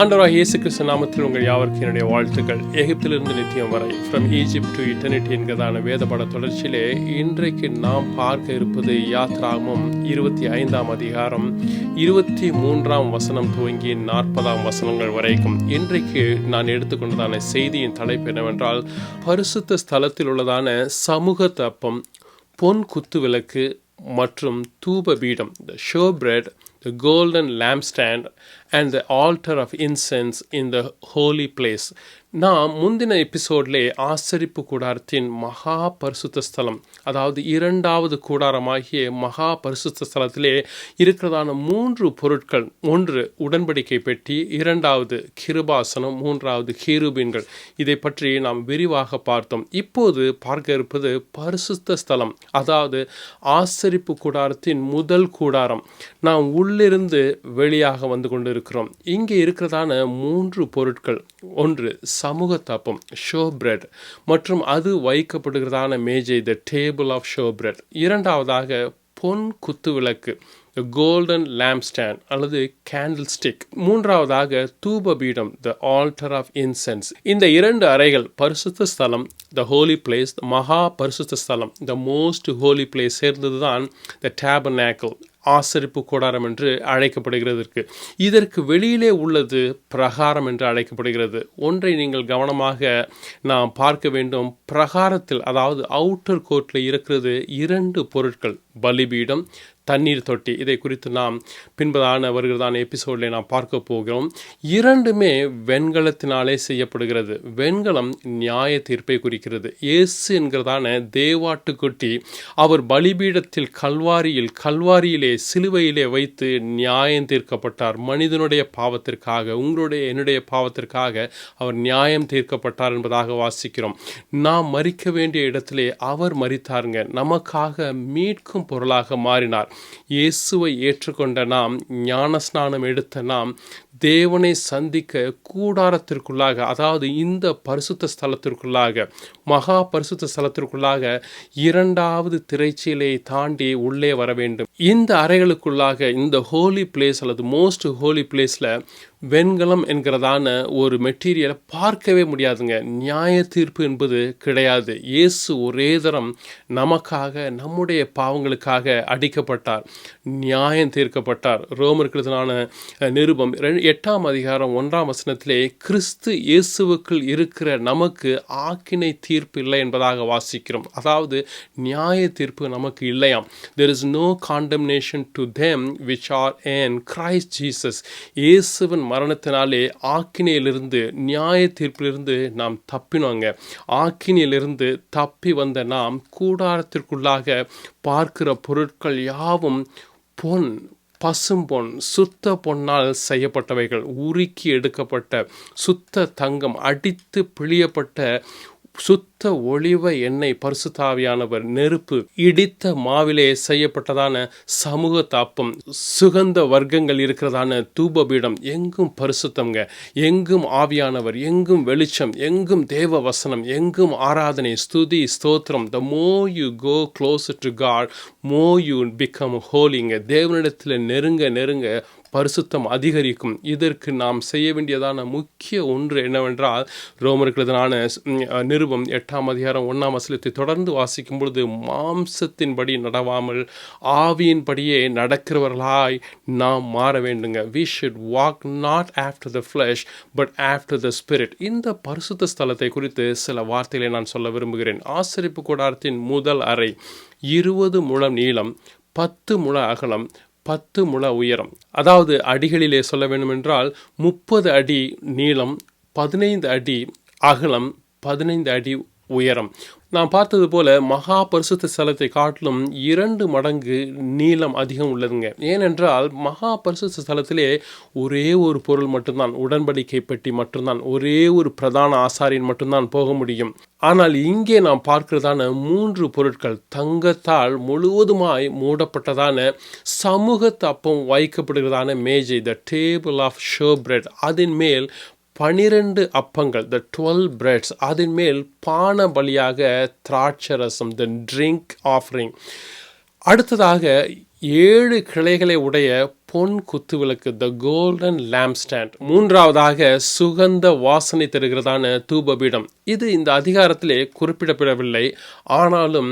ஆண்டவராக இயேசு கிறிஸ்து நாமத்தில் உங்கள் யாவருக்கும் என்னுடைய வாழ்த்துக்கள். எகிப்திலிருந்து நித்தியம் வரை ஃப்ரம் ஈஜிப்ட் டு இட்டர்னிட்டி என்கிறதான வேதபட தொடர்ச்சியிலே இன்றைக்கு நாம் பார்க்க இருப்பது யாத்ராமும் இருபத்தி ஐந்தாம் அதிகாரம் இருபத்தி மூன்றாம் வசனம் துவங்கி நாற்பதாம் வசனங்கள் வரைக்கும். இன்றைக்கு நான் எடுத்துக்கொண்டதான செய்தியின் தலைப்பு என்னவென்றால் பரிசுத்த ஸ்தலத்தில் உள்ளதான சமூக தப்பம் பொன் குத்து விளக்கு மற்றும் தூப பீடம் the show bread the golden lamp stand and the altar of incense in the holy place. நாம் முந்தின எபிசோட்லே ஆசரிப்பு கூடாரத்தின் மகா பரிசுத்த ஸ்தலம் அதாவது இரண்டாவது கூடாரமாகிய மகா பரிசுத்த ஸ்தலத்திலே இருக்கிறதான மூன்று பொருட்கள். ஒன்று உடன்படிக்கை பெட்டி இரண்டாவது கிருபாசனம் மூன்றாவது கீருபீன்கள். இதை பற்றி நாம் விரிவாக பார்த்தோம். இப்போது பார்க்க இருப்பது பரிசுத்த ஸ்தலம் அதாவது ஆசரிப்பு கூடாரத்தின் முதல் கூடாரம். நாம் உள்ளிருந்து வெளியாக வந்து கொண்டிருக்கிறோம். இங்கே இருக்கிறதான மூன்று பொருட்கள். ஒன்று சமூக தப்பம் ஷோ பிரெட் மற்றும் அது வைக்கப்படுகிறதான மேஜை the table of show bread இரண்டாவதாக பொன் குத்து விளக்கு கோல்டன் லேம்ப் ஸ்டாண்ட் அல்லது கேண்டில் ஸ்டிக் மூன்றாவதாக தூப பீடம் த ஆல்டர் ஆஃப் இன்சென்ஸ் இந்த இரண்டு அறைகள் பரிசுத்த ஸ்தலம் த ஹோலி பிளேஸ் மகா பரிசுத்த ஸ்தலம் த மோஸ்ட் ஹோலி பிளேஸ் சேர்ந்தது தான் த டேபர்நேக்கல் ஆசரிப்பு கூடாரம் என்று அழைக்கப்படுகிறதற்கு. இதற்கு வெளியிலே உள்ளது பிரகாரம் என்று அழைக்கப்படுகிறது. ஒன்றை நீங்கள் கவனமாக நாம் பார்க்க வேண்டும். பிரகாரத்தில் அதாவது அவுட்டர் கோர்ட்டில் இருக்கிறது இரண்டு பொருட்கள் பலிபீடம் தண்ணீர் தொட்டி. இதை குறித்து நாம் பின்பதான வருகிறதான எபிசோடில் நாம் பார்க்க போகிறோம். இரண்டுமே வெண்கலத்தினாலே செய்யப்படுகிறது. வெண்கலம் நியாய தீர்ப்பை குறிக்கிறது. இயேசு என்கிறதான தேவாட்டுக்குட்டி அவர் பலிபீடத்தில் கல்வாரியில் கல்வாரியிலே சிலுவையிலே வைத்து நியாயம் தீர்க்கப்பட்டார். மனிதனுடைய பாவத்திற்காக உங்களுடைய என்னுடைய பாவத்திற்காக அவர் நியாயம் தீர்க்கப்பட்டார் என்பதாக வாசிக்கிறோம். நாம் மறிக்க வேண்டிய இடத்திலே அவர் மறித்தாருங்க நமக்காக மீட்கும் பொருளாக மாறினார். இயேசுவை ஏற்றுக்கொண்ட நாம் ஞானஸ்நானம் எடுத்த நாம் தேவனை சந்திக்க கூடாரத்திற்குள்ளாக அதாவது இந்த பரிசுத்த ஸ்தலத்திற்குள்ளாக மகா பரிசுத்த ஸ்தலத்திற்குள்ளாக இரண்டாவது திரைச்சீலை தாண்டி உள்ளே வர வேண்டும். இந்த அறைகளுக்குள்ளாக இந்த ஹோலி பிளேஸ் அல்லது மோஸ்ட் ஹோலி பிளேஸில் வெண்கலம் என்கிறதான ஒரு மெட்டீரியலை பார்க்கவே முடியாதுங்க. நியாய தீர்ப்பு என்பது கிடையாது. இயேசு ஒரே தரம் நமக்காக நம்முடைய பாவங்களுக்காக அடிக்கப்பட்டார். நியாயம் தீர்க்கப்பட்டார். ரோமர்களுக்கான நிருபம் எட்டாம் அதிகாரம் ஒன்றாம் வசனத்திலே கிறிஸ்து இயேசுவுக்குள் இருக்கிற நமக்கு ஆக்கினை தீர்ப்பு இல்லை என்பதாக வாசிக்கிறோம். அதாவது நியாய தீர்ப்பு நமக்கு இல்லையாம். There is no condemnation to them which are in Christ Jesus இயேசுவின் மரணத்தினாலே ஆக்கினையிலிருந்து நியாய தீர்ப்பிலிருந்து நாம் தப்பினோங்க. ஆக்கினையிலிருந்து தப்பி வந்த நாம் கூடாரத்திற்குள்ளாக பார்க்கிற பொருட்கள் யாவும் பொன் பசும்பொன் சுத்த பொன்னால் செய்யப்பட்டவைகள் உருக்கி எடுக்கப்பட்ட சுத்த தங்கம் அடித்து பிழியப்பட்ட சுத்த ஒளிவ எண்ணெய் பரிசுத்தாவியானவர் நெருப்பு இடித்த மாவிலே செய்யப்பட்டதான சமூக தாப்பம் சுகந்த வர்க்கங்கள் இருக்கிறதான தூபபீடம் எங்கும் பரிசுத்தம்ங்க. எங்கும் ஆவியானவர் எங்கும் வெளிச்சம் எங்கும் தேவ வசனம் எங்கும் ஆராதனை ஸ்துதி ஸ்தோத்திரம். The more you go close to God more you become ஹோலிங்க தேவனிடத்தில் நெருங்க நெருங்க பரிசுத்தம் அதிகரிக்கும். இதற்கு நாம் செய்ய வேண்டியதான முக்கிய ஒன்று என்னவென்றால் ரோமர்களான நிருபம் எட்டாம் அதிகாரம் ஒன்றாம் வசனத்தை தொடர்ந்து வாசிக்கும் பொழுது மாம்சத்தின்படி நடவாமல் ஆவியின்படியே நடக்கிறவர்களாய் நாம் மாற வேண்டுங்க. We should walk not after the flesh but after the spirit இந்த பரிசுத்த ஸ்தலத்தை குறித்து சில வார்த்தைகளை நான் சொல்ல விரும்புகிறேன். ஆசரிப்பு கூடாரத்தின் முதல் அறை இருபது முழம் நீளம் பத்து முழ அகலம் பத்து முழ உயரம். அதாவது அடிகளிலே சொல்ல வேண்டுமென்றால் முப்பது அடி நீளம் பதினைந்து அடி அகலம் பதினைந்து அடி உயரம். நான் பார்த்தது போல மகா பரிசுத்த ஸ்தலத்தை காட்டிலும் இரண்டு மடங்கு நீளம் அதிகம் உள்ளதுங்க. ஏனென்றால் மகா பரிசுத்த ஸ்தலத்திலே ஒரே ஒரு பொருள் மட்டும்தான் உடன்படிக்கை பெட்டி மட்டும்தான் ஒரே ஒரு பிரதான ஆசாரியின் மட்டும்தான் போக முடியும். ஆனால் இங்கே நாம் பார்க்கிறதான மூன்று பொருட்கள் தங்கத்தால் முழுவதுமாய் மூடப்பட்டதான சமூக தப்பம் வைக்கப்படுகிறதான மேஜை the table of show bread அதன் மேல் பனிரெண்டு அப்பங்கள் த டுவெல் பிரெட்ஸ் அதன் மேல் பான பலியாக திராட்சரசம் த ட்ரிங்க் ஆஃபரிங் அடுத்ததாக ஏழு கிளைகளை உடைய பொன் குத்து விளக்கு த கோல்டன் லேம்ப் ஸ்டாண்ட் மூன்றாவதாக சுகந்த வாசனை தருகிறதான தூபபீடம். இது இந்த அதிகாரத்திலே குறிப்பிடப்படவில்லை. ஆனாலும்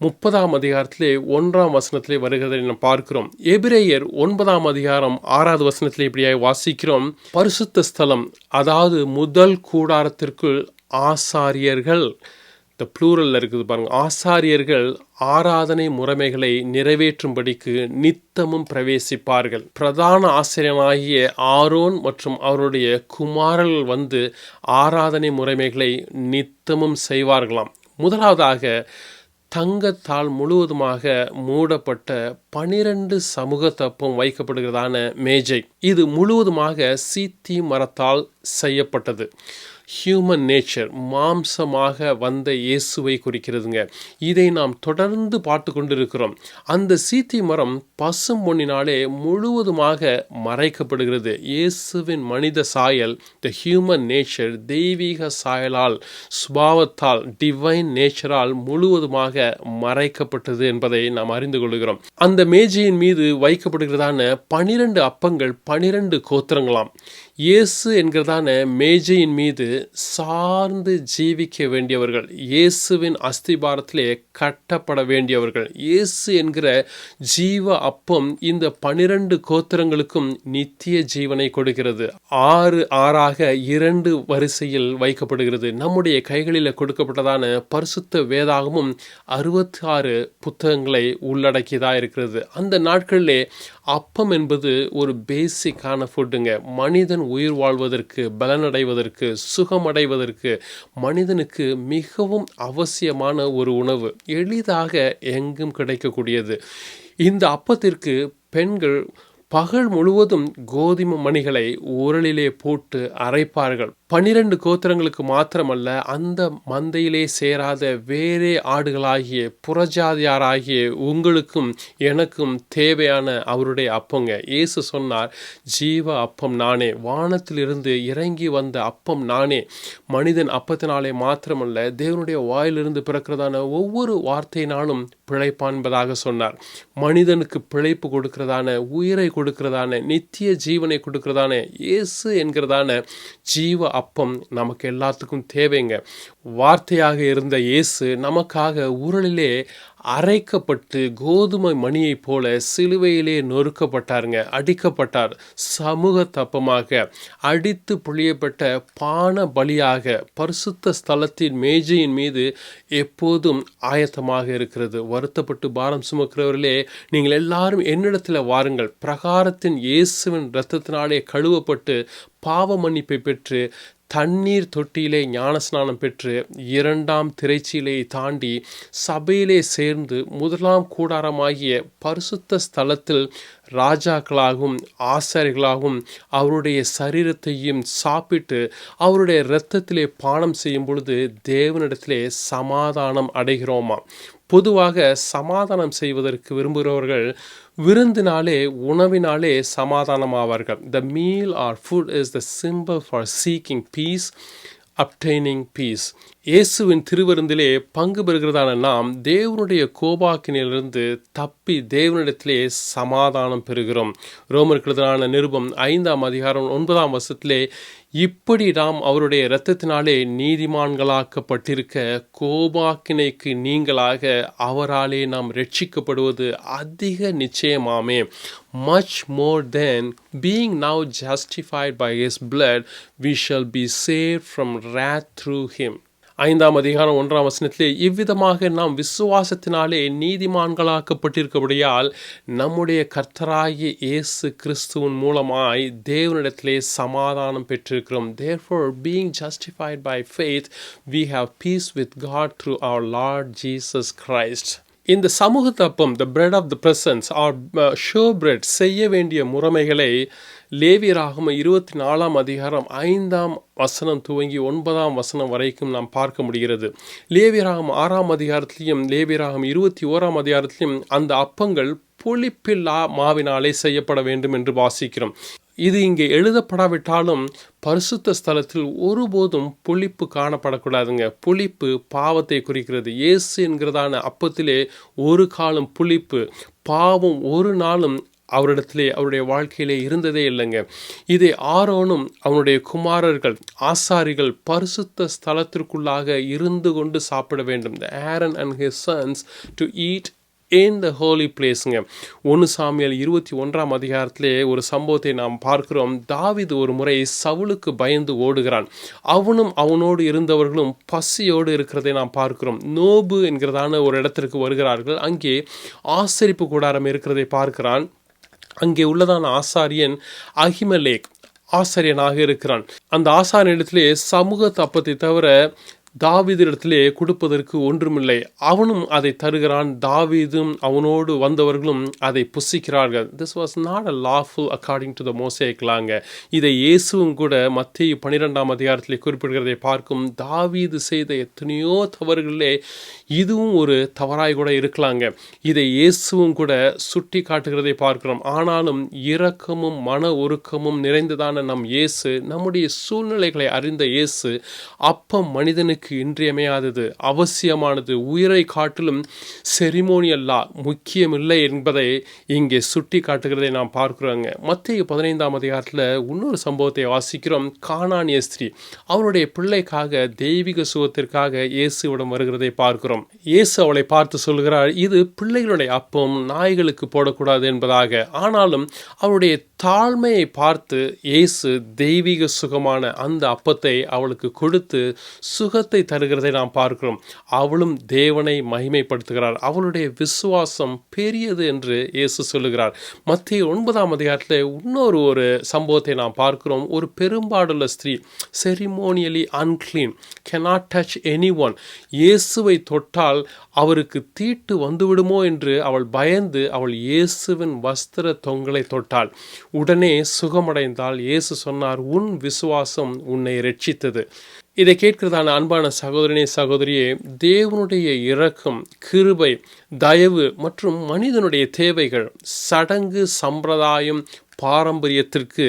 முப்பதாம் அதிகாரத்திலே ஒன்றாம் வசனத்திலே வருகிறதை நாம் பார்க்கிறோம். எபிரேயர் ஒன்பதாம் அதிகாரம் ஆறாவது வசனத்திலே இப்படியாய் வாசிக்கிறோம். பரிசுத்த ஸ்தலம் அதாவது முதல் கூடாரத்திற்குள் ஆசாரியர்கள் இந்த ப்ளூரலில் இருக்குது பாருங்கள் ஆசாரியர்கள் ஆராதனை முறைமைகளை நிறைவேற்றும்படிக்கு நித்தமும் பிரவேசிப்பார்கள். பிரதான ஆசிரியனாகிய ஆரோன் மற்றும் அவருடைய குமாரர்கள் வந்து ஆராதனை முறைமைகளை நித்தமும் செய்வார்களாம். முதலாவதாக தங்கத்தால் முழுவதுமாக மூடப்பட்ட பனிரெண்டு சமூக தப்பம் வைக்கப்படுகிறதான மேஜை. இது முழுவதுமாக சீத்தி மரத்தால் செய்யப்பட்டது. ஹியூமன் நேச்சர் மாம்சமாக வந்த இயேசுவை குறிக்கிறதுங்க. இதை நாம் தொடர்ந்து பார்த்து கொண்டிருக்கிறோம். அந்த சீத்தி மரம் பசும் பொன்னினாலே முழுவதுமாக மறைக்கப்படுகிறது. இயேசுவின் மனித சாயல் த ஹியூமன் நேச்சர் தெய்வீக சாயலால் சுபாவத்தால் டிவைன் நேச்சரால் முழுவதுமாக மறைக்கப்பட்டது என்பதை நாம் அறிந்து கொள்கிறோம். அந்த மேஜையின் மீது வைக்கப்படுகிறதான பனிரெண்டு அப்பங்கள் பனிரெண்டு கோத்திரங்களாம். இயேசு என்கிறதான மேஜையின் மீது சார்ந்து ஜீவிக்க வேண்டியவர்கள் இயேசுவின் அஸ்திபாரத்திலே கட்டப்பட வேண்டியவர்கள். இயேசு என்கிற ஜீவ அப்பம் இந்த பனிரெண்டு கோத்திரங்களுக்கும் நித்திய ஜீவனை கொடுக்கிறது. ஆறு ஆறாக இரண்டு வரிசையில் வைக்கப்படுகிறது. நம்முடைய கைகளில் கொடுக்கப்பட்டதான பரிசுத்த வேதாகமும் அறுபத்தி ஆறு புத்தகங்களை உள்ளடக்கியதாக இருக்கிறது. அந்த நாட்களிலே அப்பம் என்பது ஒரு பேசிக்கான ஃபுட்டுங்க மனிதன் உயிர் வாழ்வதற்கு பலனடைவதற்கு சுகமடைவதற்கு மனிதனுக்கு மிகவும் அவசியமான ஒரு உணவு. எளிதாக எங்கும் கிடைக்கக்கூடியது. இந்த அப்பத்திற்கு பெண்கள் பகல் முழுவதும் கோதுமை மணிகளை உரலிலே போட்டு அரைப்பார்கள். பனிரெண்டு கோத்திரங்களுக்கு மாத்திரமல்ல அந்த மந்தையிலே சேராத வேறே ஆடுகளாகிய புறஜாதியாராகிய உங்களுக்கும் எனக்கும் தேவையான அவருடைய அப்பங்க. இயேசு சொன்னார் ஜீவ அப்பம் நானே வானத்திலிருந்து இறங்கி வந்த அப்பம் நானே. மனிதன் அப்பத்தினாலே மாத்திரமல்ல தேவனுடைய வாயிலிருந்து பிறக்கிறதான ஒவ்வொரு வார்த்தையினாலும் பிழைப்பான்பதாக சொன்னார். மனிதனுக்கு பிழைப்பு கொடுக்கிறதான உயிரை கொடுக்கிறதான நித்திய ஜீவனை கொடுக்கிறதான இயேசு என்கிறதான ஜீவ அப்பம் நமக்கு எல்லாத்துக்கும் தேவைங்க. வார்த்தையாக இருந்த இயேசு நமக்காக உரலிலே அரைக்கப்பட்டு கோதுமை மணியைப் போல சிலுவையிலே நொறுக்கப்பட்டாருங்க அடிக்கப்பட்டார். சமூக தப்பமாக அடித்து புழியப்பட்ட பான பலியாக பரிசுத்த ஸ்தலத்தின் மேஜையின் மீது எப்போதும் ஆயத்தமாக இருக்கிறது. வருத்தப்பட்டு பாரம் சுமக்கிறவர்களே நீங்கள் எல்லாரும் என்னிடத்தில் வாருங்கள். பிரகாரத்தின் இயேசுவின் இரத்தத்தினாலே கழுவப்பட்டு பாவ மன்னிப்பை பெற்று தண்ணீர் தொட்டியிலே ஞானஸ்நானம் பெற்று இரண்டாம் திரைச்சியிலே தாண்டி சபையிலே சேர்ந்து முதலாம் கூடாரமாகிய பரிசுத்த ஸ்தலத்தில் ராஜாக்களாகவும் ஆசாரிகளாகவும் அவருடைய சரீரத்தையும் சாப்பிட்டு அவருடைய இரத்தத்திலே பானம் செய்யும் பொழுது தேவனிடத்திலே சமாதானம் அடைகிறோமா? பொதுவாக சமாதானம் செய்வதற்கு விரும்புகிறவர்கள் விருந்தினாலே உணவினாலே சமாதானமாவார்கள். The meal or food is the symbol for seeking peace obtaining peace இயேசுவின் திருவிருந்திலே பங்கு பெறுகிறதான நாம் தேவனுடைய கோபாக்கினிலிருந்து தப்பி தேவனிடத்திலே சமாதானம் பெறுகிறோம். ரோமர்களுதான நிருபம் ஐந்தாம் அதிகாரம் ஒன்பதாம் வருஷத்திலே இப்படி நாம் அவருடைய இரத்தத்தினாலே நீதிமான்களாக்கப்பட்டிருக்க கோபாக்கினைக்கு நீங்களாக அவராலே நாம் ரட்சிக்கப்படுவது அதிக நிச்சயமாமே. Much more then being now justified by his blood we shall be save from wrath through him ஐந்தாம் அதிகாரம் ஒன்றாம் வசனத்திலே இவ்விதமாக நாம் விசுவாசத்தினாலே நீதிமான்களாக்கப்பட்டிருக்கபடியால் நம்முடைய கர்த்தராகிய இயேசு கிறிஸ்துவின் மூலமாய் தேவனிடத்திலே சமாதானம் பெற்றிருக்கிறோம். Therefore being justified by faith we have peace with God through our Lord Jesus Christ இந்த சமூக தப்பம் the bread of the presence or show bread செய்ய வேண்டிய முறைமைகளை லேவி ராகம இருபத்தி நாலாம் அதிகாரம் ஐந்தாம் வசனம் துவங்கி ஒன்பதாம் வசனம் வரைக்கும் நாம் பார்க்க முடிகிறது. லேவியராகம் ஆறாம் அதிகாரத்திலையும் லேவியராகம் இருபத்தி ஓராம் அதிகாரத்திலையும் அந்த அப்பங்கள் புளிப்பில்லா மாவினாலே செய்யப்பட வேண்டும் என்று வாசிக்கிறோம். இது இங்கே எழுதப்படாவிட்டாலும் பரிசுத்த ஸ்தலத்தில் ஒருபோதும் புளிப்பு காணப்படக்கூடாதுங்க. புளிப்பு பாவத்தை குறிக்கிறது. இயேசு என்கிறதான அப்பத்திலே ஒரு காலம் புளிப்பு. பாவம் ஒரு நாளும் அவரிடத்திலே அவருடைய வாழ்க்கையிலே இருந்ததே இல்லைங்க. இதை ஆரோனும் அவனுடைய குமாரர்கள் ஆசாரிகள் பரிசுத்த ஸ்தலத்திற்குள்ளாக இருந்து கொண்டு சாப்பிட வேண்டும். The Aaron and his sons to eat in the holy பிளேஸுங்க ஒன்று சாமியல் இருபத்தி ஒன்றாம் அதிகாரத்திலே ஒரு சம்பவத்தை நாம் பார்க்கிறோம். தாவிது ஒரு முறை சவுலுக்கு பயந்து ஓடுகிறான். அவனும் அவனோடு இருந்தவர்களும் பசியோடு இருக்கிறதை நாம் பார்க்கிறோம். நோபு என்கிறதான ஒரு இடத்திற்கு வருகிறார்கள். அங்கே ஆசரிப்பு கூடாரம் இருக்கிறதை பார்க்கிறான். அங்கே உள்ளதான ஆசாரியன் அகிமலேக் ஆசாரியனாக இருக்கிறான். அந்த ஆசாரியனிடத்திலே சமூக தப்பத்தை தவிர தாவீதிடத்திலே கொடுப்பதற்கு ஒன்றுமில்லை. அவனும் அதை தருகிறான். தாவீதும் அவனோடு வந்தவர்களும் அதை புசிக்கிறார்கள். This was not a lawful according to the மோசேக்கலாங்க இதை இயேசுவும் கூட மத்திய பன்னிரெண்டாம் அதிகாரத்தில் குறிப்பிடுகிறதை பார்க்கும் தாவீது செய்த எத்தனையோ தவறுகளிலே இதுவும் ஒரு தவறாய் கூட இருக்கலாங்க. இதை இயேசுவும் கூட சுட்டி காட்டுகிறதை பார்க்கிறோம். ஆனாலும் இரக்கமும் மன ஒருக்கமும் நிறைந்ததான நம் இயேசு நம்முடைய சூழ்நிலைகளை அறிந்த இயேசு அப்ப மனிதனுக்கு இன்றியமையாதது அவசியமானது. உயிரை காட்டிலும் செரிமோனியல்லா முக்கியமில்லை என்பதை இங்கே சுட்டி காட்டுகிறதை நாம் பார்க்குறோங்க. மத்திய பதினைந்தாம் அதிகாரத்தில் இன்னொரு சம்பவத்தை வாசிக்கிறோம். காணானிய ஸ்திரீ அவருடைய பிள்ளைக்காக தெய்வீக சுகத்திற்காக இயேசுவிடம் வருகிறதை பார்க்கிறோம். இயேசு அவளை பார்த்து சொல்கிறார் இது பிள்ளைகளுடைய அப்பம் நாய்களுக்கு போடக்கூடாது என்பதாக. ஆனாலும் அவருடைய தாழ்மையை பார்த்து இயேசு தெய்வீக சுகமான அந்த அப்பத்தை அவளுக்கு கொடுத்து சுகத்தை தருகிறதை நாம் பார்க்கிறோம். அவளும் தேவனை மகிமைப்படுத்துகிறார். அவளுடைய விசுவாசம் பெரியது என்று இயேசு சொல்லுகிறார். மத்திய ஒன்பதாம் அதிகாரத்தில் இன்னொரு ஒரு சம்பவத்தை நாம் பார்க்கிறோம். ஒரு பெரும்பாடுள்ள ஸ்திரீ ceremonially unclean cannot touch anyone இயேசுவை தொட்டால் அவருக்கு தீட்டு வந்துவிடுமோ என்று அவள் பயந்து அவள் இயேசுவின் வஸ்திர தொங்கலை தொட்டாள். உடனே சுகமடைந்தால் இயேசு சொன்னார் உன் விசுவாசம் உன்னை ரட்சித்தது. இதை கேட்கிறதான அன்பான சகோதரனே சகோதரியே தேவனுடைய இரக்கம் கிருபை தயவு மற்றும் மனிதனுடைய தேவைகள் சடங்கு சம்பிரதாயம் பாரம்பரியத்திற்கு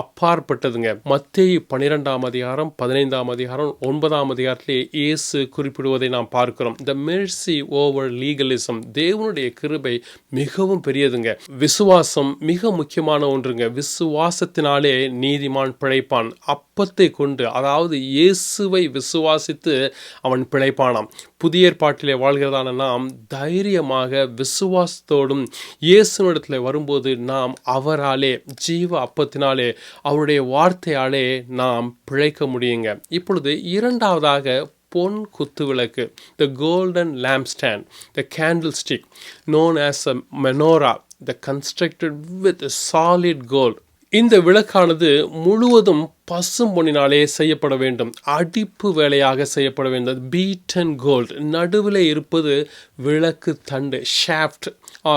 அப்பாற்பட்டதுங்க. மத்திய பன்னிரெண்டாம் அதிகாரம் பதினைந்தாம் அதிகாரம் ஒன்பதாம் அதிகாரத்திலே இயேசு குறிப்பிடுவதை நாம் பார்க்கிறோம். த மெர்சி ஓவர் லீகலிசம் தேவனுடைய கிருபை மிகவும் பெரியதுங்க. விசுவாசம் மிக முக்கியமான ஒன்றுங்க. விசுவாசத்தினாலே நீதிமான் பிழைப்பான். அப்பத்தை கொண்டு அதாவது இயேசுவை விசுவாசித்து அவன் பிழைப்பானாம். புதிய ஏற்பாட்டிலே வாழ்கிறதான நாம் தைரியமாக விசுவாசத்தோடும் இயேசுனிடத்தில் வரும்போது நாம் அவராலே ஜீவ அப்பத்தினாலே அவருடைய வார்த்தையாலே நாம் பிழைக்க முடியுங்க. இப்பொழுது இரண்டாவதாக பொன் குத்துவிளக்கு the golden lamp stand the candle stick known as a menorah the constructed with solid gold இந்த விளக்கானது முழுவதும் பசும் பொன்னினாலே செய்யப்பட வேண்டும். அடிப்பு வேலையாக செய்யப்பட வேண்டும். பீட்டன் கோல்ட் நடுவில் இருப்பது விளக்கு தண்டு ஷாஃப்ட்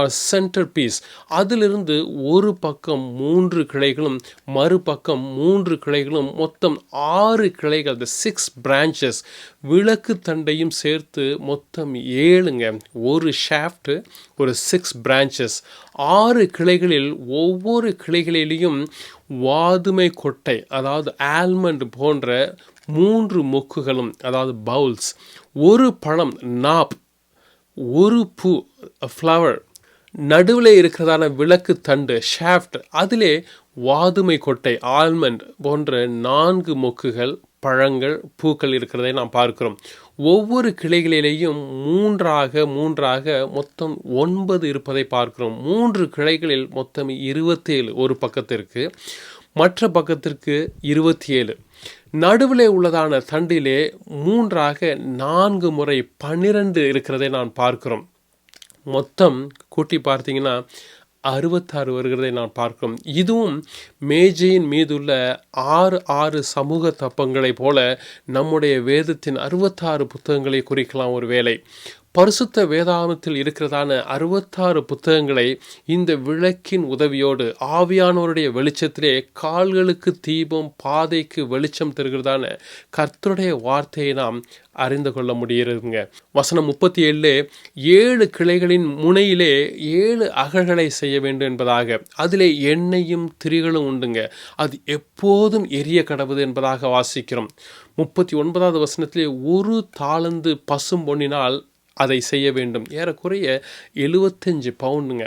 சென்டர் பீஸ் அதிலிருந்து ஒரு பக்கம் மூன்று கிளைகளும் மறுபக்கம் மூன்று கிளைகளும் மொத்தம் ஆறு கிளைகள் த சிக்ஸ் பிரான்ச்சஸ் விளக்கு தண்டையும் சேர்த்து மொத்தம் ஏழுங்க. ஒரு ஷாஃப்ட்டு ஒரு சிக்ஸ் பிரான்ச்சஸ் ஆறு கிளைகளில் ஒவ்வொரு கிளைகளிலையும் வாதுமை கொட்டை அதாவது ஆல்மண்ட் போன்ற மூன்று மொக்குகளும் அதாவது பவுல்ஸ் ஒரு பழம் நாப். ஒரு பூ ஃப்ளவர் நடுவில் இருக்கிறதான விளக்கு தண்டு ஷாஃப்ட் அதிலே வாதுமை கொட்டை ஆல்மண்ட் போன்ற நான்கு மொக்குகள் பழங்கள் பூக்கள் இருக்கிறதை நாம் பார்க்கிறோம். ஒவ்வொரு கிளைகளிலேயும் மூன்றாக மூன்றாக மொத்தம் ஒன்பது இருப்பதை பார்க்கிறோம். மூன்று கிளைகளில் மொத்தம் இருபத்தேழு ஒரு பக்கத்திற்கு மற்ற பக்கத்திற்கு இருபத்தி ஏழு நடுவில் உள்ளதான தண்டிலே மூன்றாக நான்கு முறை பன்னிரண்டு இருக்கிறதை நான் பார்க்கிறோம். மொத்தம் கூட்டி பார்த்தீங்கன்னா அறுபத்தாறு வருகிறதை நான் பார்க்கிறோம். இதுவும் மேஜையின் மீதுள்ள ஆறு ஆறு சமூக தப்பங்களைப் போல நம்முடைய வேதத்தின் அறுபத்தாறு புத்தகங்களை குறிக்கலாம் ஒரு வேலை பரிசுத்த வேதாகமத்தில் இருக்கிறதான அறுபத்தாறு புத்தகங்களை இந்த விளக்கின் உதவியோடு ஆவியானவருடைய வெளிச்சத்திலே கால்களுக்கு தீபம் பாதைக்கு வெளிச்சம் தருகிறதான கர்த்தருடைய வார்த்தையை நாம் அறிந்து கொள்ள முடிகிறதுங்க. வசனம் முப்பத்தி ஏழு ஏழு கிளைகளின் முனையிலே ஏழு அகழ்களை செய்ய வேண்டும் என்பதாக. அதிலே எண்ணெயும் திரிகளும் உண்டுங்க. அது எப்போதும் எரிய கடவுது என்பதாக வாசிக்கிறோம். முப்பத்தி ஒன்பதாவது வசனத்திலே ஒரு தாளந்து பசும் பொன்னினால் அதை செய்ய வேண்டும். ஏறக்குறைய எழுபத்தஞ்சு பவுண்டுங்க.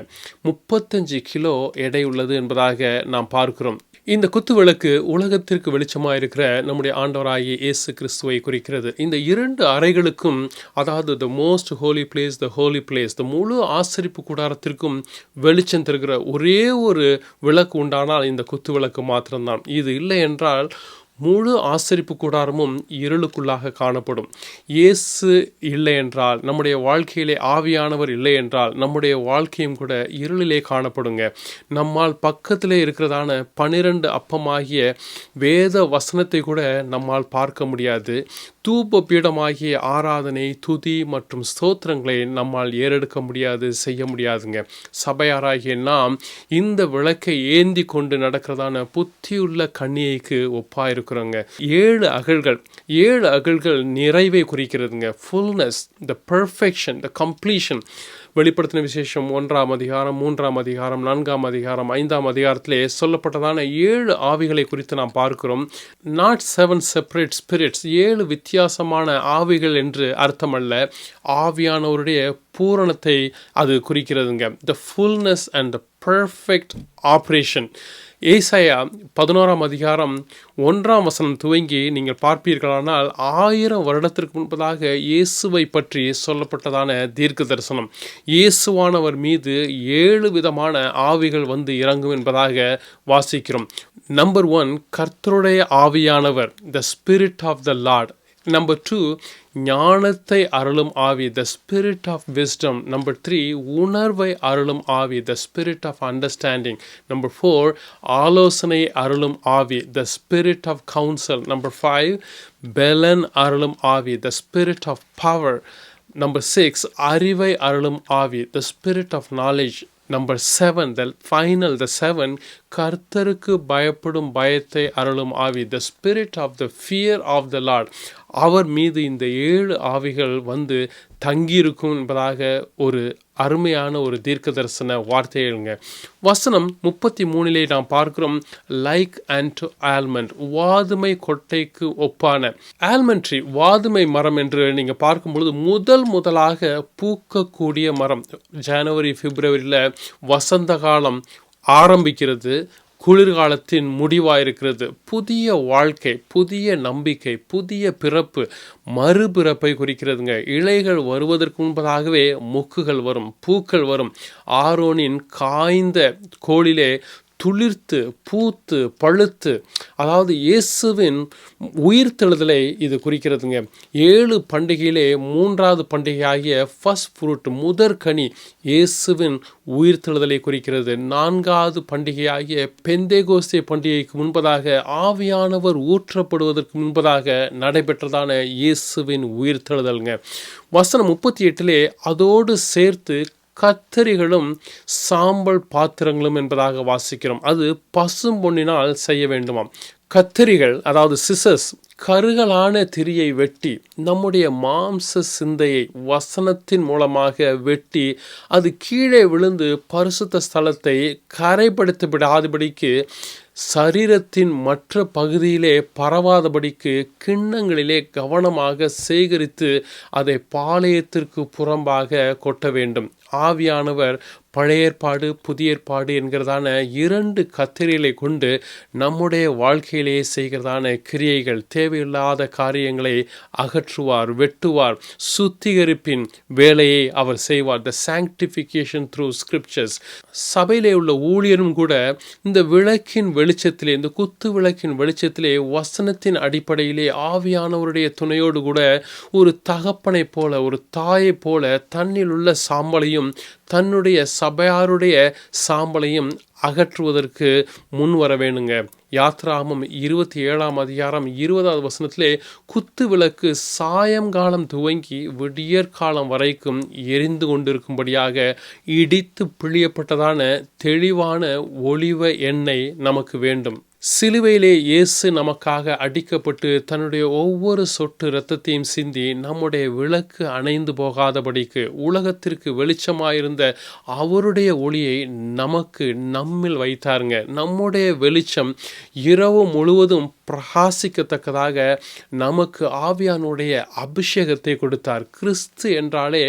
முப்பத்தஞ்சு கிலோ எடை உள்ளது என்பதாக நாம் பார்க்கிறோம். இந்த குத்து விளக்கு உலகத்திற்கு வெளிச்சமாக இருக்கிற நம்முடைய ஆண்டவராகிய இயேசு கிறிஸ்துவை குறிக்கிறது. இந்த இரண்டு அறைகளுக்கும் அதாவது the most holy place the holy place the முழு ஆசரிப்பு கூடாரத்திற்கும் வெளிச்சம் தருகிற ஒரே ஒரு விளக்கு உண்டானால் இந்த குத்து விளக்கு மாத்திரம்தான். இது இல்லை என்றால் முழு ஆசரிப்பு கூடாரமும் இருளுக்குள்ளாக காணப்படும். இயேசு இல்லை என்றால் நம்முடைய வாழ்க்கையிலே ஆவியானவர் இல்லை என்றால் நம்முடைய வாழ்க்கையும் கூட இருளிலே காணப்படுங்க. நம்மால் பக்கத்திலே இருக்கிறதான பனிரெண்டு அப்பமாகிய வேத வசனத்தை கூட நம்மால் பார்க்க முடியாது. தூப பீடமாகிய ஆராதனை துதி மற்றும் ஸ்தோத்திரங்களை நம்மால் ஏறெடுக்க முடியாது செய்ய முடியாதுங்க. சபையாராகிய நாம் இந்த விளக்கை ஏந்தி கொண்டு நடக்கிறதான புத்தியுள்ள கண்ணியைக்கு ஒப்பா இருக்கிறோங்க ஏழு அகல்கள் ஏழு அகல்கள் நிறைவை குறிக்கிறதுங்க. Fullness the perfection the completion வெளிப்படுத்தின விசேஷம் ஒன்றாம் அதிகாரம் மூன்றாம் அதிகாரம் நான்காம் அதிகாரம் ஐந்தாம் அதிகாரத்திலே சொல்லப்பட்டதான ஏழு ஆவிகளை குறித்து நாம் பார்க்கிறோம். நாட் செவன் செப்பரேட் ஸ்பிரிட்ஸ் ஏழு வித்தியாசமான ஆவிகள் என்று அர்த்தமல்ல. ஆவியானவருடைய பூரணத்தை அது குறிக்கிறதுங்க. The fullness and the perfect operation ஏசாயா பதினோராம் அதிகாரம் ஒன்றாம் வசனம் துவங்கி நீங்கள் பார்ப்பீர்களானால் ஆயிரம் வருடத்திற்கு முன்பதாக இயேசுவை பற்றி சொல்லப்பட்டதான தீர்க்க தரிசனம் இயேசுவானவர் மீது ஏழு விதமான ஆவிகள் வந்து இறங்கும் என்பதாக வாசிக்கிறோம். நம்பர் ஒன் கர்த்தருடைய ஆவியானவர் the spirit of the Lord number two ஞானத்தை அருளும் ஆவி the spirit of wisdom number three உணர்வை அருளும் ஆவி the spirit of understanding number four ஆலோசனை அருளும் ஆவி the spirit of counsel number five பெலன் அருளும் ஆவி the spirit of power number six அறிவை அருளும் ஆவி the spirit of knowledge number seven the final the seven கர்த்தருக்கு பயப்படும் பயத்தை அருளும் ஆவி the spirit of the fear of the Lord அவர் மீது இந்த ஏழு ஆவிகள் வந்து தங்கியிருக்கும் என்பதாக ஒரு அருமையான ஒரு தீர்க்க தரிசன வார்த்தைகளுங்க வசனம் முப்பத்தி மூணிலே நாம் பார்க்கிறோம் லைக் அண்ட் டு ஆல்மண்ட் வாதுமை கொட்டைக்கு ஒப்பான. ஆல்மண்ட்ரி ட்ரீ வாதுமை மரம் என்று நீங்கள் பார்க்கும் பொழுது முதல் முதலாக பூக்கக்கூடிய மரம். ஜனவரி பிப்ரவரியில் வசந்த காலம் ஆரம்பிக்கிறது. குளிர்காலத்தின் முடிவாயிருக்கிறது. புதிய வாழ்க்கை புதிய நம்பிக்கை புதிய பிறப்பு மறுபிறப்பை குறிக்கிறதுங்க. இலைகள் வருவதற்கு முன்பதாகவே மொக்குகள் வரும் பூக்கள் வரும். ஆரோனின் காய்ந்த கோளிலே துளிர்த்து பூத்து பழுத்து அதாவது இயேசுவின் உயிர்த்தெழுதலை இது குறிக்கிறதுங்க. ஏழு பண்டிகையிலே மூன்றாவது பண்டிகையாகிய ஃபஸ்ட் ஃப்ரூட் முதற்கனி இயேசுவின் உயிர்த்தெழுதலை குறிக்கிறது. நான்காவது பண்டிகையாகிய பெந்தேகோஸ்தே பண்டிகைக்கு முன்பதாக ஆவியானவர் ஊற்றப்படுவதற்கு முன்பதாக நடைபெற்றதான இயேசுவின் உயிர்த்தெழுதல்ங்க வசனம் முப்பத்தி எட்டிலே அதோடு சேர்த்து கத்தரிகளும் சாம்பல் பாத்திரங்களும் என்பதாக வாசிக்கிறோம். அது பசும் பொன்னினால் செய்ய வேண்டுமாம். கத்தரிகள் அதாவது சிசஸ் கருகலான திரியை வெட்டி நம்முடைய மாம்ச சிந்தையை வசனத்தின் மூலமாக வெட்டி அது கீழே விழுந்து பரிசுத்த ஸ்தலத்தை கரைப்படுத்தி விடாதபடிக்கு சரீரத்தின் மற்ற பகுதியிலே பரவாதபடிக்கு கிண்ணங்களிலே கவனமாக சேகரித்து அதை பாளையத்திற்கு புறம்பாக கொட்ட வேண்டும். ஆவியானவர் பழைய ஏற்பாடு புதிய ஏற்பாடு என்கிறதான இரண்டு கத்திரிகளை கொண்டு நம்முடைய வாழ்க்கையிலேயே செய்கிறதான கிரியைகள் தேவையில்லாத காரியங்களை அகற்றுவார் வெட்டுவார். சுத்திகரிப்பின் வேலையை அவர் செய்வார். த சாங்டிஃபிகேஷன் த்ரூ ஸ்கிரிப்சர்ஸ் சபையிலே உள்ள ஊழியரும் கூட இந்த விளக்கின் வெளிச்சத்திலே இந்த குத்து விளக்கின் வெளிச்சத்திலே வசனத்தின் அடிப்படையிலே ஆவியானவருடைய துணையோடு கூட ஒரு தகப்பனைப் போல ஒரு தாயைப் போல தன்னில் உள்ள சாம்பலையும் தன்னுடைய சபையாருடைய சாம்பலையும் அகற்றுவதற்கு முன் வர வேணுங்க யாத்ராமம் இருபத்தி ஏழாம் அதிகாரம் இருபதாவது வசனத்திலே குத்து விளக்கு சாயங்காலம் துவங்கி விடியற்காலம் வரைக்கும் எரிந்து கொண்டிருக்கும்படியாக இடித்து பிழியப்பட்டதான தெளிவான ஒளிவ எண்ணெய் நமக்கு வேண்டும். சிலுவையிலே இயேசு நமக்காக அடிக்கப்பட்டு தன்னுடைய ஒவ்வொரு சொட்டு இரத்தத்தையும் சிந்தி நம்முடைய விளக்கு அணைந்து போகாதபடிக்கு உலகத்திற்கு வெளிச்சமாயிருந்த அவருடைய ஒளியை நமக்கு நம்மில் வைத்தாருங்க. நம்முடைய வெளிச்சம் இரவு முழுவதும் பிரகாசிக்கத்தக்கதாக நமக்கு ஆவியானுடைய அபிஷேகத்தை கொடுத்தார். கிறிஸ்து என்றாலே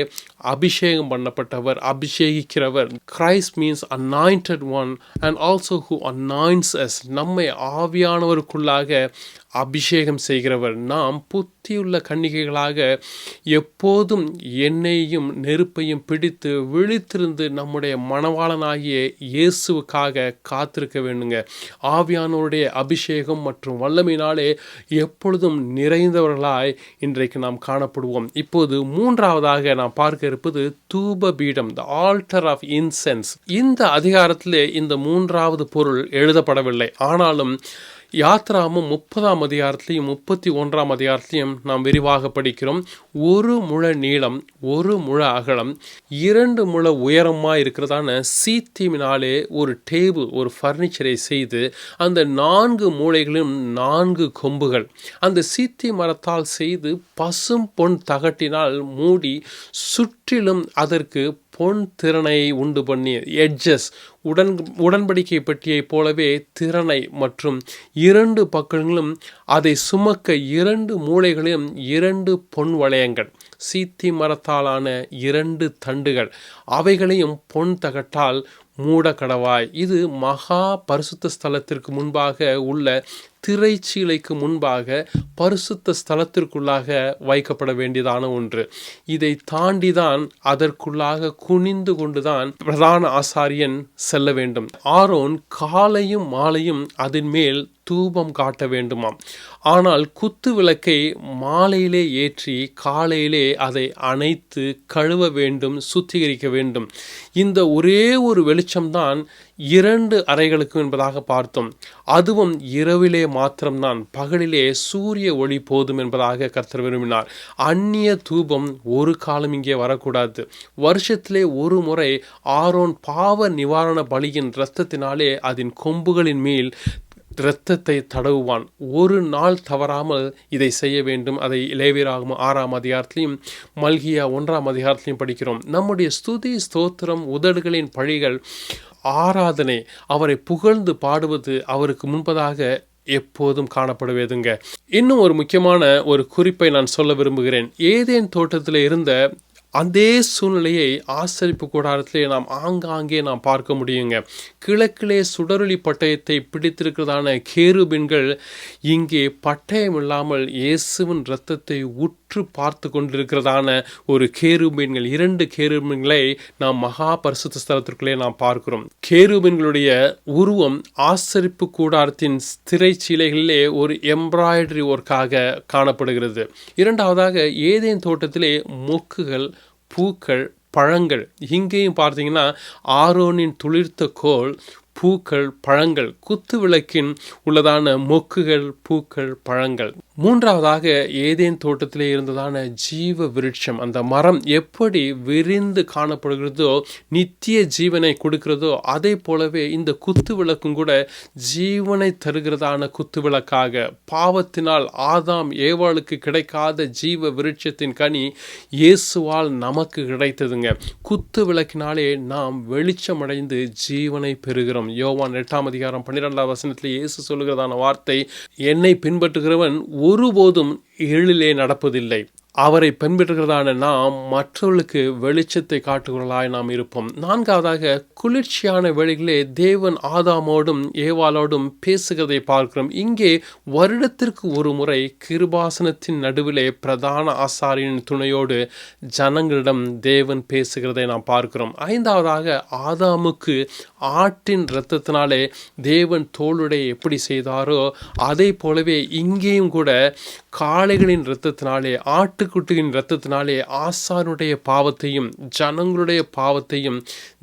அபிஷேகம் பண்ணப்பட்டவர் அபிஷேகிக்கிறவர். Christ means anointed one and also who anoints us நம்மை ஆவியானவருக்குள்ளாக அபிஷேகம் செய்கிறவர். நாம் புத்தியுள்ள கன்னிகைகளாக எப்போதும் எண்ணெயையும் நெருப்பையும் பிடித்து விழித்திருந்து நம்முடைய மணவாளனாகிய இயேசுவுக்காக காத்திருக்க வேண்டுங்க. ஆவியானோருடைய அபிஷேகம் மற்றும் வல்லமையினாலே எப்பொழுதும் நிறைந்தவர்களாய் இன்றைக்கு நாம் காணப்படுவோம். இப்போது மூன்றாவதாக நாம் பார்க்க இருப்பது தூப பீடம் த ஆல்டர் ஆஃப் இன்சென்ஸ் இந்த அதிகாரத்திலே இந்த மூன்றாவது பொருள் எழுதப்படவில்லை. ஆனாலும் யாத்ராமும் முப்பதாம் அதிகாரத்திலையும் முப்பத்தி ஒன்றாம் அதிகாரத்திலையும் நாம் விரிவாக படிக்கிறோம். ஒரு முழ நீளம் ஒரு முழ அகலம் இரண்டு முழ உயரமாக இருக்கிறதான சீத்தீமினாலே ஒரு டேபிள் ஒரு ஃபர்னிச்சரை செய்து அந்த நான்கு மூளைகளிலும் நான்கு கொம்புகள். அந்த சீத்தி மரத்தால் செய்து பசும் பொன் தகட்டினால் மூடி சுற்றிலும் அதற்கு பொன் திறனை உண்டு பண்ணி எட்ஜஸ் உடன் உடன்படிக்கை பெட்டியைப் போலவே திறனை மற்றும் இரண்டு பக்கங்களும் அதை சுமக்க இரண்டு மூளைகளிலும் இரண்டு பொன் வளையங்கள் சீத்தி மரத்தாலான இரண்டு தண்டுகள் அவைகளையும் பொன் தகட்டால் மூட கடவாய் இது மகா பரிசுத்த ஸ்தலத்திற்கு முன்பாக உள்ள திரைச்சீலைக்கு முன்பாக பரிசுத்த ஸ்தலத்திற்குள்ளாக வைக்கப்பட வேண்டியதான ஒன்று. இதை தாண்டிதான் அதற்குள்ளாக குனிந்து கொண்டுதான் பிரதான ஆசாரியன் செல்ல வேண்டும். ஆரோன் காலையும் மாலையும் அதன் மேல் தூபம் காட்ட வேண்டுமாம். ஆனால் குத்து விளக்கை மாலையிலே ஏற்றி காலையிலே அதை அணைத்து கழுவ வேண்டும் சுத்திகரிக்க வேண்டும். இந்த ஒரே ஒரு வெளிச்சம்தான் இரண்டு அறைகளுக்கும் என்பதாக பார்த்தோம். அதுவும் இரவிலே மாத்திரம்தான். பகலிலே சூரிய ஒளி போதும் என்பதாக கர்த்தர் விரும்பினார். அந்நிய தூபம் ஒரு காலம் இங்கே வரக்கூடாது. வருஷத்திலே ஒரு முறை ஆரோன் பாவ நிவாரண பலியின் இரத்தத்தினாலே அதன் கொம்புகளின் மேல் இரத்தத்தை தடவுவான். ஒரு நாள் தவறாமல் இதை செய்ய வேண்டும். அதை இளைவீராகும் ஆறாம் அதிகாரத்திலையும் மல்கியா ஒன்றாம் அதிகாரத்திலையும் படிக்கிறோம். நம்முடைய ஸ்துதி ஸ்தோத்திரம் உதடுகளின் பழிகள் ஆராதனை அவரை புகழ்ந்து பாடுவது அவருக்கு முன்பதாக எப்போதும் காணப்படுவதுங்க. இன்னும் ஒரு முக்கியமான ஒரு குறிப்பை நான் சொல்ல விரும்புகிறேன். ஏதேன் தோட்டத்தில் இருந்த அதே சூழ்நிலையை ஆசரிப்பு கூடாரத்திலே நாம் ஆங்காங்கே நாம் பார்க்க முடியுங்க. கிழக்கிலே சுடரொளி பட்டயத்தை பிடித்திருக்கிறதான கேருபின்கள் இங்கே பட்டயம் இல்லாமல் இயேசுவின் இரத்தத்தை உற்று பார்த்து கொண்டிருக்கிறதான ஒரு கேருபின்கள் இரண்டு கேருபின்களை நாம் மகா பரிசுத்த ஸ்தலத்திற்குள்ளே நாம் பார்க்கிறோம். கேருபின்களுடைய உருவம் ஆசரிப்பு கூடாரத்தின் திரைச்சீலைகளிலே ஒரு எம்ப்ராய்டரி ஒர்க்காக காணப்படுகிறது. இரண்டாவதாக ஏதேன் தோட்டத்திலே மொக்குகள் பூக்கள் பழங்கள். இங்கேயும் பார்த்தீங்கன்னா ஆரோனின் துளிர்த்த கோல் பூக்கள் பழங்கள் குத்து விளக்கின் உள்ளதான மொக்குகள் பூக்கள் பழங்கள். மூன்றாவதாக ஏதேன் தோட்டத்திலே இருந்ததான ஜீவ விருட்சம். அந்த மரம் எப்படி விரிந்து காணப்படுகிறதோ நித்திய ஜீவனை கொடுக்கிறதோ அதே போலவே இந்த குத்து விளக்கும் கூட ஜீவனை தருகிறதான குத்து விளக்காக. பாவத்தினால் ஆதாம் ஏவாளுக்கு கிடைக்காத ஜீவ விருட்சத்தின் கனி இயேசுவால் நமக்கு கிடைத்ததுங்க. குத்து விளக்கினாலே நாம் வெளிச்சமடைந்து ஜீவனை பெறுகிறோம். யோவான் எட்டாம் அதிகாரம் பன்னிரெண்டாம் வசனத்தில் இயேசு சொல்லுகிறதான வார்த்தை என்னை பின்பற்றுகிறவன் ஒருபோதும் எழிலே நடப்பதில்லை. அவரை பின்பற்றுகிறதான நாம் மற்றவர்களுக்கு வெளிச்சத்தை காட்டுகிறவர்களாய் நாம் இருப்போம். நான்காவதாக குளிர்ச்சியான வேளைகளே தேவன் ஆதாமோடும் ஏவாளோடும் பேசுகிறதை பார்க்கிறோம். இங்கே வருடத்திற்கு ஒரு முறை கிருபாசனத்தின் நடுவிலே பிரதான ஆசாரியின் துணையோடு ஜனங்களிடம் தேவன் பேசுகிறதை நாம் பார்க்கிறோம். ஐந்தாவதாக ஆதாமுக்கு ஆட்டின் இரத்தத்தினாலே தேவன் தோளுடைய எப்படி செய்தாரோ அதே போலவே இங்கேயும் கூட காளைகளின் இரத்தத்தினாலே ஆட்டுக்குட்டியின் இரத்தத்தினாலே ஆசானுடைய பாவத்தையும் ஜனங்களுடைய பாவத்தையும்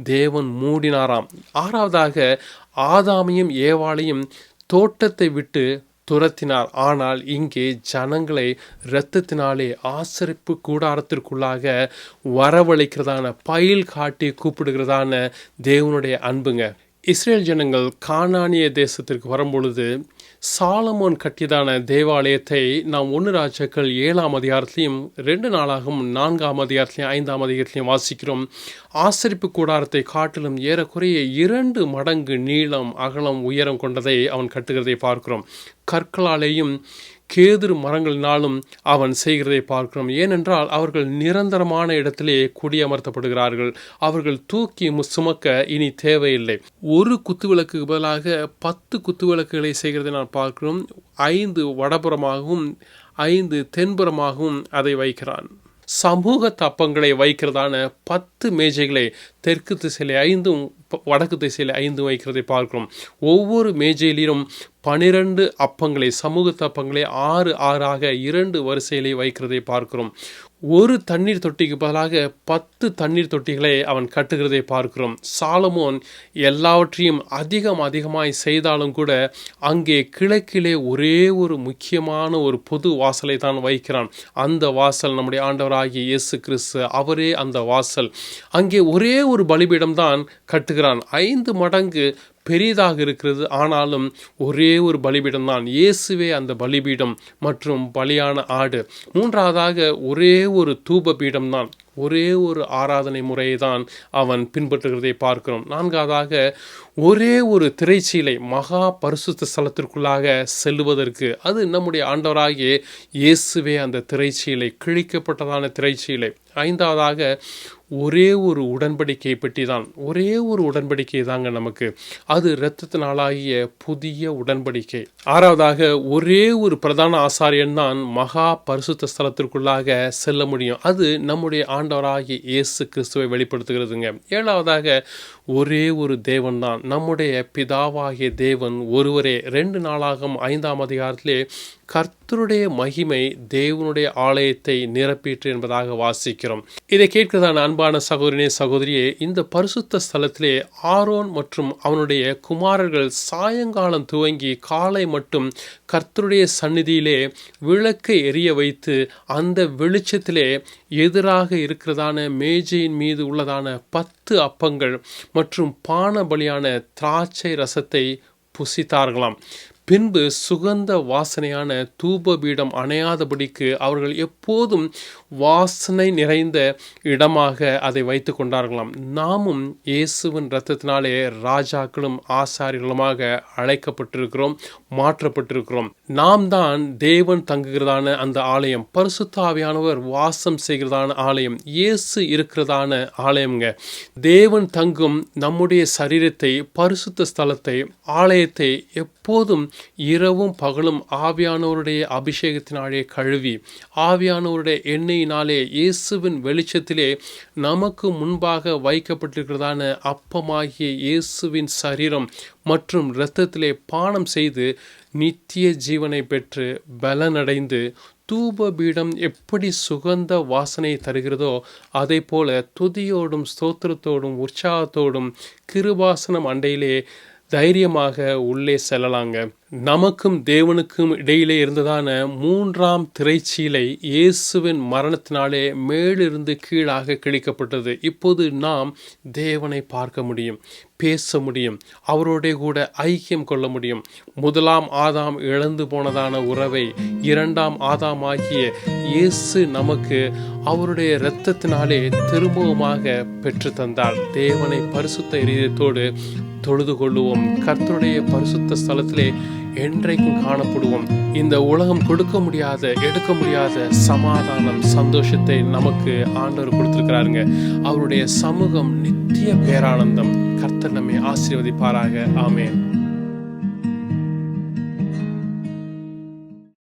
தேவன் மூடினாராம். ஆறாவதாக ஆதாமையும் ஏவாளையும் தோட்டத்தை விட்டு துரத்தினார். ஆனால் இங்கே ஜனங்களை இரத்தத்தினாலே ஆசரிப்பு கூடாரத்திற்குள்ளாக வரவழைக்கிறதான பயில் காட்டி கூப்பிடுகிறதான தேவனுடைய அன்புங்க. இஸ்ரேல் ஜனங்கள் கானானிய தேசத்திற்கு வரும்பொழுது சாலமோன் கட்டியதான தேவாலயத்தை நாம் ஒன்று ராஜாக்கள் ஏழாம் அதிகாரத்திலையும் ரெண்டு நாளாகவும் நான்காம் அதிகாரத்திலையும் ஐந்தாம் அதிகாரத்திலையும் வாசிக்கிறோம். ஆசரிப்பு கூடாரத்தை காட்டிலும் ஏறக்குறைய இரண்டு மடங்கு நீளம் அகலம் உயரம் கொண்டதை அவன் கட்டுகிறதை பார்க்கிறோம். கற்களாலேயும் கேதுரு மரங்களினாலும் அவன் செய்கிறதை பார்க்கிறோம். ஏனென்றால் அவர்கள் நிரந்தரமான இடத்திலே குடியமர்த்தப்படுகிறார்கள். அவர்கள் தூக்கி மு- சுமக்க இனி தேவையில்லை. ஒரு குத்துவிளக்கு பதிலாக பத்து குத்துவிளக்குகளை செய்கிறதை நான் பார்க்கிறோம். ஐந்து வடபுறமாகவும் ஐந்து தென்புறமாகவும் அதை வைக்கிறான். சமூக தப்பங்களை வைக்கிறதான பத்து மேஜைகளை தெற்கு திசையில் ஐந்தும் வடக்கு திசையில் ஐந்தும் வைக்கிறதை பார்க்கிறோம். ஒவ்வொரு மேஜையிலும் பனிரெண்டு அப்பங்களை சமூக தப்பங்களை ஆறு ஆறாக இரண்டு வரிசையிலே வைக்கிறதை பார்க்கிறோம். ஒரு தண்ணீர் தொட்டிக்கு பதிலாக பத்து தண்ணீர் தொட்டிகளை அவன் கட்டுகிறதை பார்க்கிறோம். சாலமோன் எல்லாவற்றையும் அதிகம் அதிகமாய் செய்தாலும் கூட அங்கே கிழக்கிலே ஒரே ஒரு முக்கியமான ஒரு பொது வாசலை தான் வைக்கிறான். அந்த வாசல் நம்முடைய ஆண்டவராகிய இயேசு கிறிஸ்து அவரே அந்த வாசல். அங்கே ஒரே ஒரு பலிபீடம் தான் கட்டுகிறான். ஐந்து மடங்கு பெரிதாக இருக்கிறது. ஆனாலும் ஒரே ஒரு பலிபீடம் தான் இயேசுவே அந்த பலிபீடம் மற்றும் பலியான ஆடு. மூன்றாவதாக ஒரே ஒரு தூப பீடம் தான் ஒரே ஒரு ஆராதனை முறையை தான் அவன் பின்பற்றுகிறதை பார்க்கிறோம். நான்காவதாக ஒரே ஒரு திரைச்சீலை மகா பரிசுத்த ஸ்தலத்திற்குள்ளாக செல்லுவதற்கு. அது நம்முடைய ஆண்டவராகிய இயேசுவே அந்த திரைச்சீலை கிழிக்கப்பட்டதான திரைச்சீலை. ஐந்தாவதாக ஒரே ஒரு உடன்படிக்கை பற்றி தான் ஒரே ஒரு உடன்படிக்கை தாங்க நமக்கு. அது இரத்தத்தினாலாகிய புதிய உடன்படிக்கை. ஆறாவதாக ஒரே ஒரு பிரதான ஆசாரியன் தான் மகா பரிசுத்த ஸ்தலத்திற்குள்ளாக செல்ல முடியும். அது நம்முடைய ஆண்டவராகிய இயேசு கிறிஸ்துவை வெளிப்படுத்துகிறதுங்க. ஏழாவதாக ஒரே ஒரு தேவன் தான் நம்முடைய பிதாவாகிய தேவன் ஒருவரே. ரெண்டு நாளாகும் ஐந்தாம் அதிகாரத்திலே கர்த்தருடைய மகிமை தேவனுடைய ஆலயத்தை நிரப்பிற்று என்பதாக வாசிக்கிறோம். இதை கேட்கிறதான அன்பான சகோதரனே சகோதரியே இந்த பரிசுத்த ஸ்தலத்திலே ஆரோன் மற்றும் அவனுடைய குமாரர்கள் சாயங்காலம் துவங்கி காலை மட்டும் கர்த்தருடைய சந்நிதியிலே விளக்கை எரிய வைத்து அந்த வெளிச்சத்திலே எதிராக இருக்கிறதான மேஜையின் மீது உள்ளதான பத்து அப்பங்கள் மற்றும் பான பலியான திராட்சை ரசத்தை புசித்தார்களாம். பின்பு சுகந்த வாசனையான தூப பீடம் அணையாதபடிக்கு அவர்கள் எப்போதும் வாசனை நிறைந்த இடமாக அதை வைத்து கொண்டார்களாம். நாமும் இயேசுவின் இரத்தத்தினாலே ராஜாக்களும் ஆசாரிகளுமாக அழைக்கப்பட்டிருக்கிறோம் மாற்றப்பட்டிருக்கிறோம். நாம் தான் தேவன் தங்குகிறதான அந்த ஆலயம் பரிசுத்தாவியானவர் வாசம் செய்கிறதான ஆலயம் இயேசு இருக்கிறதான ஆலயம்ங்க. தேவன் தங்கும் நம்முடைய சரீரத்தை பரிசுத்த ஸ்தலத்தை ஆலயத்தை எப்போதும் இரவும் பகலும் ஆவியானவருடைய அபிஷேகத்தினாலே கழுவி ஆவியானவருடைய எண்ணெயினாலே இயேசுவின் வெளிச்சத்திலே நமக்கு முன்பாக வைக்கப்பட்டிருக்கிறதான அப்பமாகிய இயேசுவின் சரீரம் மற்றும் இரத்தத்திலே பானம் செய்து நித்திய ஜீவனை பெற்று பலனடைந்து தூப பீடம் எப்படி சுகந்த வாசனை தருகிறதோ அதே போல துதியோடும் ஸ்தோத்திரத்தோடும் உற்சாகத்தோடும் கிருபாசனம் அண்டையிலே தைரியமாக உள்ளே செல்லலாங்க. நமக்கும் தேவனுக்கும் இடையிலே இருந்ததான மூன்றாம் திரைச்சீலை இயேசுவின் மரணத்தினாலே மேலிருந்து கீழாக கிழிக்கப்பட்டது. இப்போது நாம் தேவனை பார்க்க முடியும் பேச முடியும் அவரோட கூட ஐக்கியம் கொள்ள முடியும். முதலாம் ஆதாம் இழந்து போனதான உறவை இரண்டாம் ஆதாம் ஆகிய இயேசு நமக்கு அவருடைய இரத்தத்தினாலே திரும்பவுமாக பெற்று தந்தார். தேவனை பரிசுத்த இதயத்தோடு தொழுது கொள்ளுவோம். கர்த்தருடைய பரிசுத்த ஸ்தலத்திலே என்றைக்கும் காணப்படுவோம். இந்த உலகம் கொடுக்க முடியாத எடுக்க முடியாத சமாதானம் சந்தோஷத்தை நமக்கு ஆண்டவர் கொடுத்திருக்கிறாருங்க. அவருடைய சமூகம் நித்திய பேரானந்தம். கர்த்தர் நம்மை ஆசீர்வதிப்பாராக. ஆமேன்.